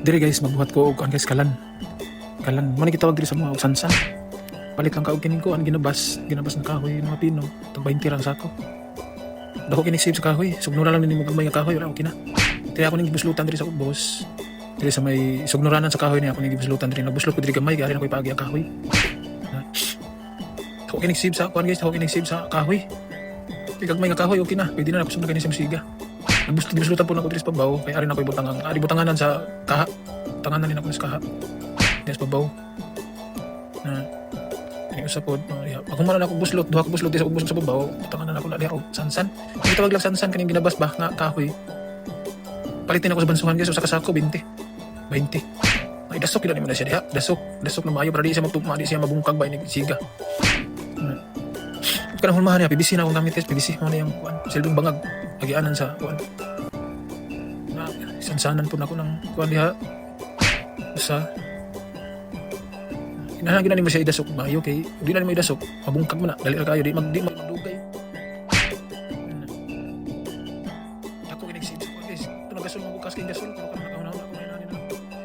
Dire guys, magbuhat ko og ang guys kalan. Kalan. Mo ni gitawag diri sa mga og sansan. Palit lang ka og kining ko ang ginabas, ginabas ng kahoy mga pino. Tag 20 ra sa ako. Dako kini save sa kahoy. Sugnura lang nimo gagmay nga kahoy wala okay na. Kaya ako ning gibuslutan diri sa ubos. Diri sa may sugnuranan sa kahoy niya ako ning gibuslutan diri. Nagbuslot ko diri gamay gari na koy paagi ang kahoy. Na. Dako kini save sa kuan guys, dako kini save sa kahoy. Kay gagmay nga kahoy okay na. Pwede na ako sunod kini sa musiga. Gibuslutan po na ko diri sa pabaw. Kay ari na koy butangan. Ari butanganan sa kaha. Tanganan din ako sa kaha. Diri sa pabaw. Na Ini usap po, uh, yeah. Ako man ako buslot, duha ko buslot sa ubos sa babaw. Tanganan ako na diha og sansan. Hindi tawag lang sansan kaning ginabas ba nga kahoy. Palitin ako sa bansuhan guys, usa ka sako 20. 20. Ay dasok gid mo na diha. Dasok, dasok na maayo para di siya magtugma, di siya mabungkag ba inig siga. Hmm. Kanang hulmahan niya, PVC na akong gamit PVC mo na yung kuan, bangag, agianan sa kuan. Na sansanan po na ako ng kuan diha. Sa Inahan gina mo siya idasok maayo kay di na mo idasok, mabungkag mo na, dali ra kayo di mag di magdugay. Ako kinig sa ko guys. Ito na gasol mo bukas kay gasol pero kana nakauna na ko na nani na.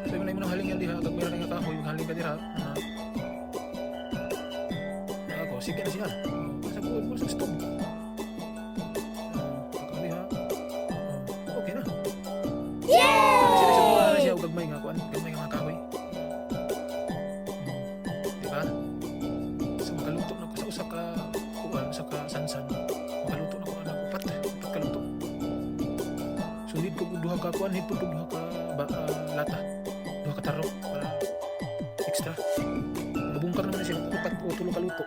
So mo na imong haling yan diha kag meron nga kahoy haling ka dira. Ako sige na siya. gamay nga kuan, gamay nga mga kahoy. Hmm. Di ba? So makaluto na ko sa usa ka kuan, sa ka sansan. Makaluto na ko ana upat, upat ka luto. So dito ko duha ka kuan, hipod ko duha ka ba, uh, lata. Duha ka tarok para extra. Mabungkag naman siya upat o tulo ka luto.